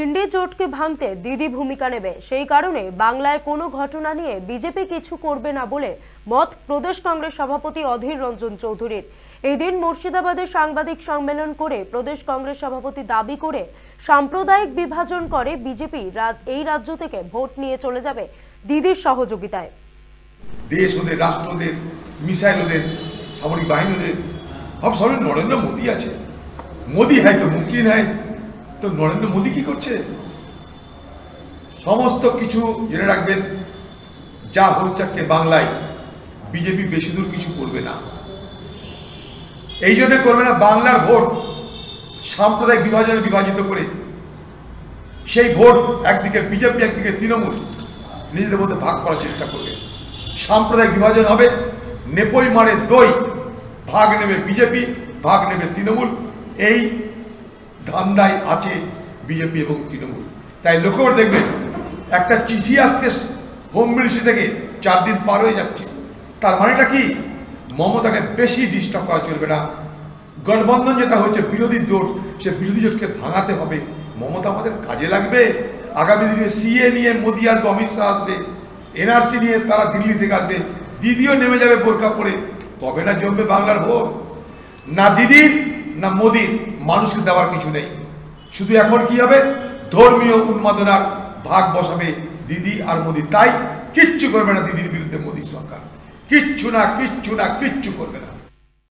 ইন্ডি জোটকে ভাঙতে দিদি ভূমিকা নেবে। সেই কারণে বাংলায় কোনো ঘটনা নিয়ে বিজেপি কিছু করবে না বলে মত প্রদেশ কংগ্রেস সভাপতি অধীর রঞ্জন চৌধুরীর। এদিন মুর্শিদাবাদে সাংবাদিক সম্মেলন করে প্রদেশ কংগ্রেস সভাপতি দাবি করে সাম্প্রদায়িক বিভাজন করে বিজেপি এই রাজ্য থেকে ভোট নিয়ে চলে যাবে দিদির সহযোগিতায়। দেশ ওদের, রাষ্ট্র ওদের, মিসাইল ওদের, সামরিক বাহিনী ওদের। সব নরেন্দ্র মোদী আছে। মোদী হয় তো মুমকিন তো নরেন্দ্র মোদী কি করছে? সমস্ত কিছু জেনে রাখবেন, যা হচ্ছে আজকে বাংলায়, বিজেপি বেশি দূর কিছু করবে না। এই জন্য করবে না বাংলার ভোট সাম্প্রদায়িক বিভাজনে বিভাজিত করে। সেই ভোট একদিকে বিজেপি, একদিকে তৃণমূল, নিজেদের মধ্যে ভাগ করার চেষ্টা করবে। সাম্প্রদায়িক বিভাজন হবে, নেপই মারে দই, ভাগ নেবে বিজেপি, ভাগ নেবে তৃণমূল। এই ধান্দায় আছে বিজেপি এবং তৃণমূল। তাই লক্ষ্য করে দেখবেন, একটা চিঠি আসতে হোম মিনিস্ট্রি থেকে, চার দিন পার হয়ে যাচ্ছে। তার মানেটা কি? মমতাকে বেশি ডিস্টার্ব করা চলবে না। গঠবন্ধন যেটা হয়েছে, বিরোধী জোট, সে বিরোধী জোটকে ভাঙাতে হবে। মমতা আমাদের কাজে লাগবে? আগামী দিনে সিএ নিয়ে মোদী আসবে, অমিত শাহ আসবে, এনআরসি নিয়ে তারা দিল্লি থেকে আসবে, দিদিও নেমে যাবে বোরকা পরে। তবে না জমবে বাংলার ভোট? না দিদির না মোদির মানুষকে দেওয়ার কিছু নেই। শুধু এখন কি হবে? ধর্মীয় উন্মাদনার ভাগ বসাবে দিদি আর মোদি। তাই কিচ্ছু করবে না দিদির বিরুদ্ধে মোদির সরকার। কিচ্ছু না কিচ্ছু না, কিচ্ছু করবে না।